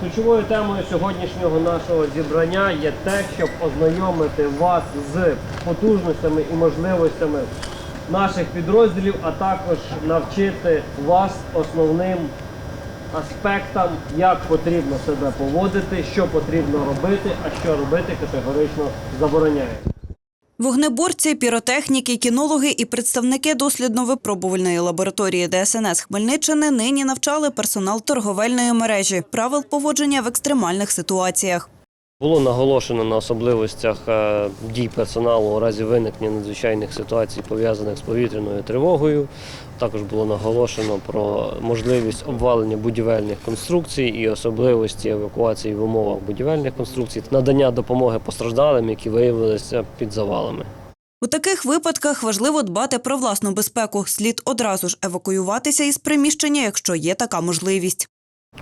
Ключовою темою сьогоднішнього нашого зібрання є те, щоб ознайомити вас з потужностями і можливостями наших підрозділів, а також навчити вас основним аспектам, як потрібно себе поводити, що потрібно робити, а що робити категорично забороняє. Вогнеборці, піротехніки, кінологи і представники дослідно-випробувальної лабораторії ДСНС Хмельниччини нині навчали персонал торговельної мережі правил поводження в екстремальних ситуаціях. Було наголошено на особливостях е, дій персоналу у разі виникнення надзвичайних ситуацій, пов'язаних з повітряною тривогою. Також було наголошено про можливість обвалення будівельних конструкцій і особливості евакуації в умовах будівельних конструкцій, надання допомоги постраждалим, які виявилися під завалами. У таких випадках важливо дбати про власну безпеку. Слід одразу ж евакуюватися із приміщення, якщо є така можливість.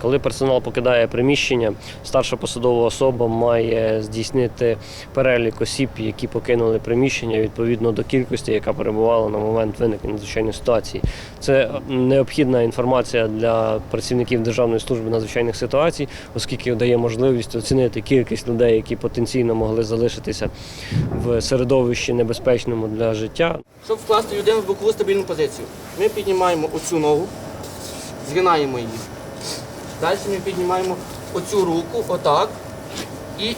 Коли персонал покидає приміщення, старша посадова особа має здійснити перелік осіб, які покинули приміщення відповідно до кількості, яка перебувала на момент виникнення надзвичайної ситуації. Це необхідна інформація для працівників Державної служби надзвичайних ситуацій, оскільки дає можливість оцінити кількість людей, які потенційно могли залишитися в середовищі небезпечному для життя. Щоб вкласти людину в бокову стабільну позицію, ми піднімаємо оцю ногу, згинаємо її. Далі ми піднімаємо оцю руку, отак, і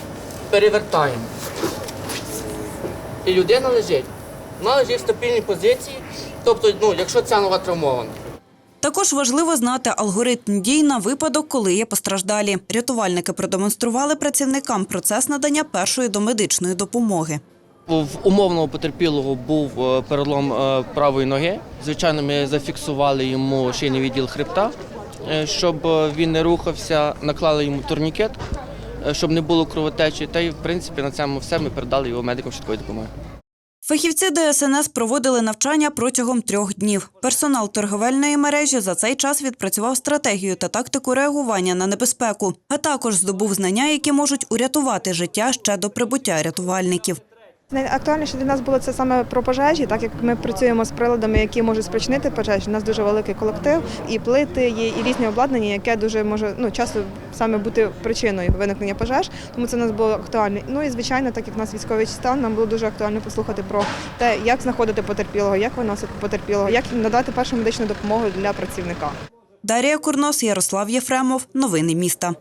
перевертаємо. І людина лежить. Вона лежить в стабільній позиції, тобто, ну, якщо ця нога травмована. Також важливо знати алгоритм дій на випадок, коли є постраждалі. Рятувальники продемонстрували працівникам процес надання першої домедичної допомоги. В умовного потерпілого був е, перелом е, правої ноги. Звичайно, ми зафіксували йому шийний відділ хребта, щоб е, він не рухався, наклали йому турнікет, е, щоб не було кровотечі. Та й в принципі на цьому все ми передали його медикам швидкої допомоги. Фахівці ДСНС проводили навчання протягом трьох днів. Персонал торговельної мережі за цей час відпрацював стратегію та тактику реагування на небезпеку, а також здобув знання, які можуть урятувати життя ще до прибуття рятувальників. Найактуальніше для нас було це саме про пожежі, так як ми працюємо з приладами, які можуть спричинити пожежі. У нас дуже великий колектив, і плити є, і різні обладнання, яке дуже може ну часто саме бути причиною виникнення пожеж. Тому це у нас було актуально. Ну і звичайно, так як в нас військовий стан, нам було дуже актуально послухати про те, як знаходити потерпілого, як виносити потерпілого, як надати першу медичну допомогу для працівника. Дарія Курнос, Ярослав Єфремов. Новини міста.